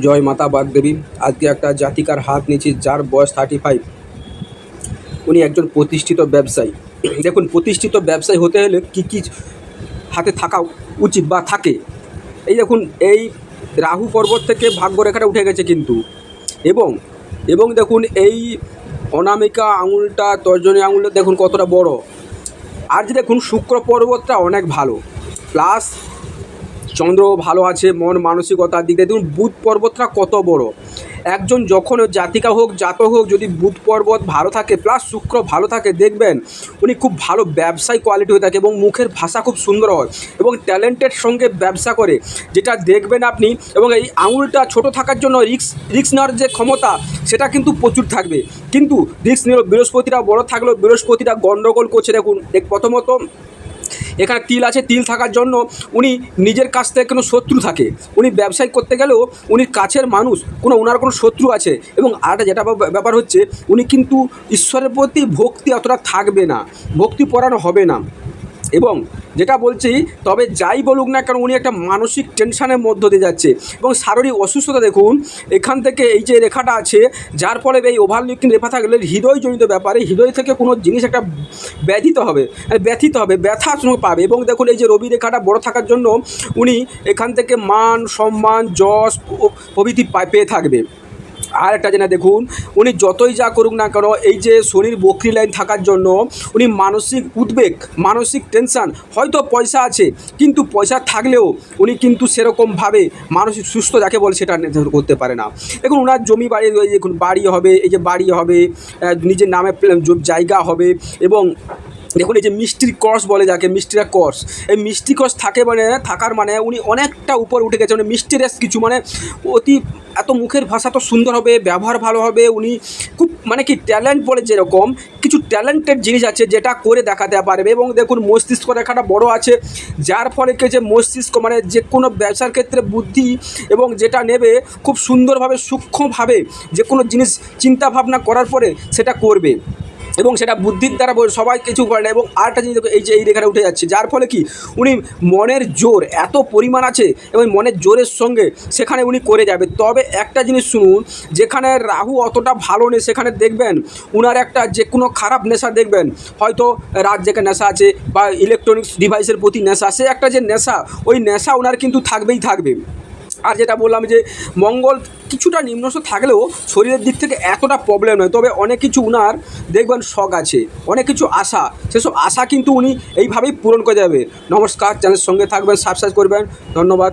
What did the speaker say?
জয় মাতা বাগদেবী। আজকে একটা জাতিকার হাত নিয়েছি, যার বয়স থার্টি ফাইভ উনি একজন প্রতিষ্ঠিত ব্যবসায়ী। দেখুন, প্রতিষ্ঠিত ব্যবসায়ী হতে হলে কী কী হাতে থাকা উচিত বা থাকে? এই দেখুন, এই রাহু পর্বত থেকে ভাগ্যরেখাটা উঠে গেছে কিন্তু। এবং এবং দেখুন, এই অনামিকা আঙুলটা, তর্জনী আঙুলটা দেখুন কতটা বড়। আর যে দেখুন, শুক্র পর্বতটা অনেক ভালো। প্লাস চন্দ্র ভালো আছে, মন মানসিকতার দিক দিয়ে। দেখুন, বুধ পর্বতটা কত বড়। একজন যখন জাতিকা হোক, জাতক হোক, যদি বুধ পর্বত ভালো থাকে প্লাস শুক্র ভালো থাকে, দেখবেন উনি খুব ভালো ব্যবসায়ী কোয়ালিটি হয়ে থাকে এবং মুখের ভাষা খুব সুন্দর হয় এবং ট্যালেন্টের সঙ্গে ব্যবসা করে, যেটা দেখবেন আপনি এবং এই আঙুলটা ছোট থাকার জন্য রিক্স রিক্স নেওয়ার যে ক্ষমতা, সেটা কিন্তু প্রচুর থাকবে। কিন্তু রিক্স নিল বৃহস্পতিটা বড় থাকলেও বৃহস্পতিটা গণ্ডগোল করছে। দেখুন প্রথমত এখানে তিল আছে, তিল থাকার জন্য উনি নিজের কাছ থেকে কোনো শত্রু থাকে। উনি ব্যবসায়ী করতে গেলেও উনি কাছের মানুষ, কোনো ওনার কোনো শত্রু আছে। এবং আরেকটা যেটা ব্যাপার হচ্ছে, উনি কিন্তু ঈশ্বরের প্রতি ভক্তি অতটা থাকবে না, ভক্তি পরানো হবে না। এবং যেটা বলছি, তবে যাই বলুক না কেন, উনি একটা মানসিক টেনশানের মধ্য দিয়ে যাচ্ছে। এবং শারীরিক অসুস্থতা দেখুন, এখান থেকে এই যে রেখাটা আছে, যার ফলে এই ওভারলুকিং রেখা থাকলে হৃদয়জনিত ব্যাপারে, হৃদয় থেকে কোনো জিনিস একটা ব্যথিত হবে মানে ব্যথিত হবে ব্যথা পাবে। এবং দেখুন, এই যে রবি রেখাটা বড় থাকার জন্য উনি এখান থেকে মান, সম্মান, যশ প্রভৃতি পেয়ে থাকবে। আর একটা যেটা দেখুন, উনি যতই যা করুক না কেন, এই যে শনির বকরি লাইন থাকার জন্য উনি মানসিক উদ্বেগ, মানসিক টেনশান হয়তো পয়সা আছে, কিন্তু পয়সা থাকলেও উনি কিন্তু সেরকমভাবে মানসিক সুস্থ যাকে বলে সেটা করতে পারে না। দেখুন ওনার জমি বাড়ি দেখুন, বাড়ি হবে, এই যে বাড়ি হবে নিজের নামে জায়গা হবে এবং দেখুন, এই যে মিষ্টির কস বলে যাকে, মিষ্টিরা কস এই মিষ্টি কস থাকে মানে থাকার মানে উনি অনেকটা উপর উঠে গেছে মানে মিস্টিরিয়াস কিছু মানে অতি এত মুখের ভাষা তো সুন্দর হবে, ব্যবহার ভালো হবে, উনি খুব মানে কি ট্যালেন্ট বলে যেরকম, কিছু ট্যালেন্টেড জিনিস আছে যেটা করে দেখাতে পারবে। এবং দেখুন, মস্তিষ্ক রেখাটা বড় আছে, যার ফলে কি যে মস্তিষ্ক মানে যে কোনো ব্যবসার ক্ষেত্রে বুদ্ধি এবং যেটা নেবে, খুব সুন্দরভাবে সূক্ষ্মভাবে যে কোনো জিনিস চিন্তা ভাবনা করার পরে সেটা করবে। এবং সেটা বুদ্ধির দ্বারা সবাই কিছু করে না। এবং আরেকটা জিনিস এই যে এই রেখাটা উঠে যাচ্ছে। যার ফলে কি? উনি মনের জোর এত পরিমাণ আছে এবং মনের জোরের সঙ্গে সেখানে উনি করে যাবে। তবে একটা জিনিস শুনুন, যেখানে রাহু অতটা ভালো নেই, সেখানে দেখবেন উনার একটা যে কোনো খারাপ নেশা দেখবেন। হয়তো রাত জেগে নেশা আছে বা ইলেকট্রনিক্স ডিভাইসের প্রতি নেশা, সে একটা যে নেশা, ওই নেশা ওনার কিন্তু থাকবেই থাকবে। আর যেটা বললাম যে মঙ্গল কিছুটা নিম্নস্থ থাকলেও শরীরের দিক থেকে এতটা প্রবলেম নয়। তবে অনেক কিছু উনার দেখবেন শখ আছে, অনেক কিছু আশা। সেসব আশা কিন্তু উনি এইভাবেই পূরণ করে যাবে। নমস্কার চ্যানেলের সঙ্গে থাকবেন সাবস্ক্রাইব করবেন। ধন্যবাদ।